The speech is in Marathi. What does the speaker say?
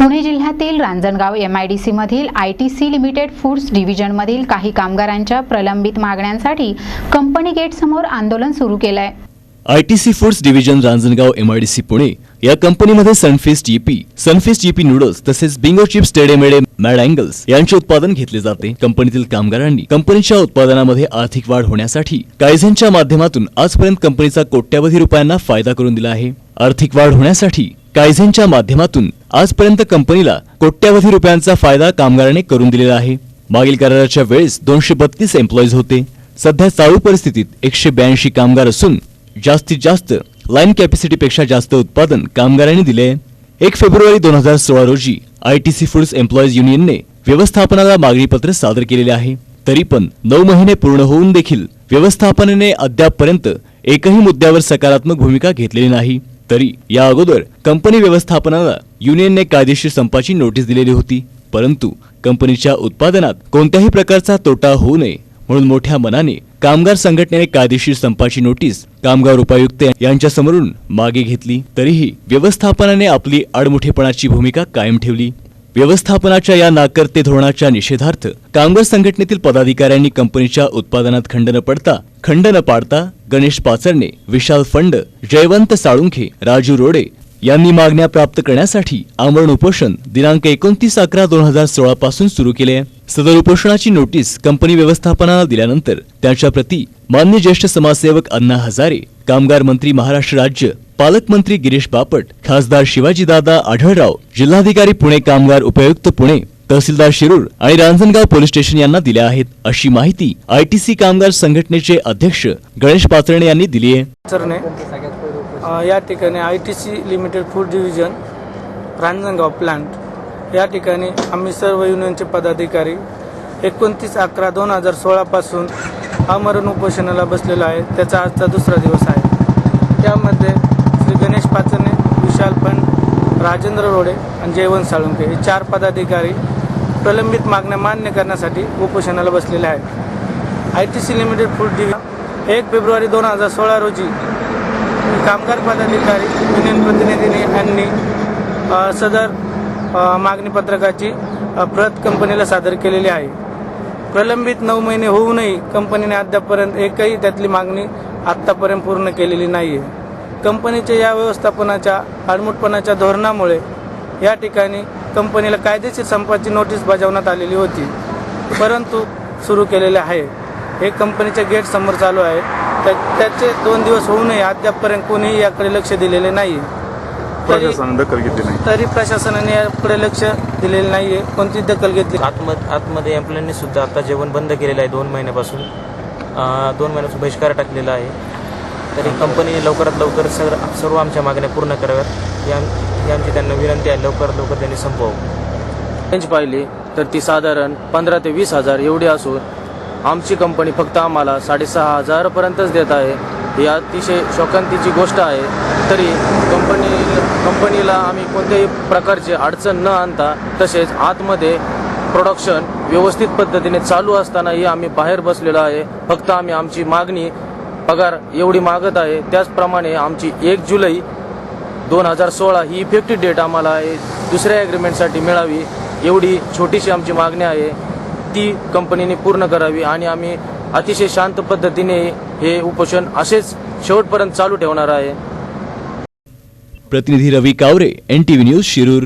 पुणे जिल्ह्यातील रांजणगाव एम आय डी मधील I T C limited foods डिव्हिजनमधील काही कामगारांच्या प्रलंबित मागण्यांसाठी कंपनी गेटसमोर आंदोलन सुरू केलं आहे I T C foods division Ranjangaon M I D C Pune या कंपनीमध्ये Sunfeast Yippee Sunfeast Yippee noodles तसेच Bingo chips Tedhe Medhe Mad Angles यांचे उत्पादन घेतले जाते. कंपनीतील कामगारांनी कंपनीच्या उत्पादनामध्ये आर्थिक वाढ होण्यासाठी कायझेनच्या माध्यमातून आजपर्यंत कंपनीचा कोट्यावधी रुपयांना फायदा करून दिला आहे. आर्थिक वाढ होण्यासाठी कायझेनच्या माध्यमातून आजपर्यंत कंपनीला कोट्यावधी रुपयांचा फायदा कामगारांनी करून दिलेला आहे. मागील कराराच्या वेळेस दोनशे बत्तीस एम्प्लॉईज होते. सध्या चालू परिस्थितीत एकशे ब्याऐंशी कामगार असून जास्तीत जास्त लाईन कॅपॅसिटीपेक्षा जास्त उत्पादन कामगारांनी दिले एक फेब्रुवारी दोन हजार सोळा रोजी I T C foods employees युनियनने व्यवस्थापनाला मागणीपत्र सादर केलेले आहे. तरी पण नऊ महिने पूर्ण होऊन देखील व्यवस्थापनाने अद्यापपर्यंत एकही मुद्द्यावर सकारात्मक भूमिका घेतलेली नाही. तरी या अगोदर कंपनी व्यवस्थापनाला युनियनने कायदेशीर संपाची नोटीस दिलेली होती. परंतु कंपनीच्या उत्पादनात कोणत्याही प्रकारचा तोटा होऊ नये म्हणून मोठ्या मनाने कामगार संघटनेने कायदेशीर संपाची नोटीस कामगार उपायुक्त यांच्या समोरून मागे घेतली. तरीही व्यवस्थापनाने आपली आडमुठेपणाची भूमिका कायम ठेवली. व्यवस्थापनाच्या या नाकर्ते धोरणाच्या निषेधार्थ कामगार संघटनेतील पदाधिकाऱ्यांनी कंपनीच्या उत्पादनात खंड न पडता खंड न पाडता गणेश पाचरणे विशाल फंड जयवंत साळुंखे राजू रोडे यांनी मागण्या प्राप्त करण्यासाठी आमरण उपोषण दिनांक एकोणतीस अकरा दोन हजार सोळा पासून सुरू केले आहे. सदर उपोषणाची नोटीस कंपनी व्यवस्थापनाला दिल्यानंतर त्यांच्या प्रती मान्य ज्येष्ठ समाजसेवक अण्णा हजारे कामगार मंत्री महाराष्ट्र राज्य पालकमंत्री गिरीश बापट खासदार शिवाजीदादा आढळराव जिल्हाधिकारी पुणे कामगार उपयुक्त पुणे तहसीलदार शिरूर आणि रांजणगाव पोलीस स्टेशन यांना दिल्या आहेत अशी माहिती आयटीसी कामगार संघटनेचे अध्यक्ष गणेश पाचरणे यांनी दिली आहे या ठिकाणी I T C limited food division Ranjangaon plant या ठिकाणी आम्ही सर्व युनियनचे पदाधिकारी एकोणतीस अकरा दोन हजार सोळापासून आमरण उपोषणाला बसलेलो आहे. त्याचा आजचा दुसरा दिवस आहे. त्यामध्ये श्री गणेश पाचने विशाल फंड राजेंद्र रोडे आणि जयवंत साळुंके हे चार पदाधिकारी प्रलंबित मागण्या मान्य करण्यासाठी उपोषणाला बसलेले आहेत. I T C limited food division एक फेब्रुवारी दोन हजार सोळा रोजी कामगार पदाधिकारी युनियन प्रतिनिधींनी यांनी सदर मागणी पत्रकाची प्रत कंपनीला सादर केलेली आहे. प्रलंबित नऊ महिने होऊनही कंपनीने अद्यापपर्यंत एकही त्यातली मागणी आत्तापर्यंत पूर्ण केलेली नाही आहे कंपनीच्या या व्यवस्थापनाच्या आडमुटपणाच्या धोरणामुळे या ठिकाणी कंपनीला कायदेशीर संपाची नोटीस बजावण्यात आलेली होती. परंतु सुरू केलेले आहे. हे कंपनीच्या गेट समोर चालू आहे. तर त्याचे दोन दिवस होऊनही अद्यापपर्यंत कोणीही याकडे लक्ष दिलेले नाही तरी प्रशासनाने दखल घेतली नाही. तरी प्रशासनाने याकडे लक्ष दिलेले नाही आहे कोणतीच दखल घेतली आतमध्ये आतमध्ये एम्प्लॉईंनी सुद्धा आता जेवण बंद केलेलं आहे दोन महिन्यापासून. अं, दोन महिन्यापासून बहिष्कार टाकलेला आहे. तरी कंपनीने लवकरात लवकर सर सर्व आमच्या मागण्या पूर्ण कराव्यात. ही आमची त्यांना विनंती आहे लवकरात लवकर त्यांनी संपवावं. रेंज पाहिली तर ती साधारण पंधरा ते वीस हजार एवढी असून आमची कंपनी फक्त आम्हाला साडेसहा हजारपर्यंतच देत आहे. ही अतिशय शोकांतीची गोष्ट आहे. तरी कंपनी कंपनीला आम्ही कोणत्याही प्रकारची अडचण न आणता तसेच आतमध्ये प्रोडक्शन व्यवस्थित पद्धतीने चालू असतानाही आम्ही बाहेर बसलेलो आहे. फक्त आम्ही आमची मागणी पगार एवढी मागत आहे. त्याचप्रमाणे आमची एक जुलै दोन हजार सोळा ही इफेक्टिव्ह डेट आम्हाला आहे दुसऱ्या ॲग्रीमेंटसाठी मिळावी एवढी छोटीशी आमची मागणी आहे. ती कंपनीने पूर्ण करावी आणि आम्ही अतिशय शांत पद्धतीने हे उपोषण असेच शेवटपर्यंत चालू ठेवणार आहे. प्रतिनिधी रवी कावरे एन न्यूज शिरूर.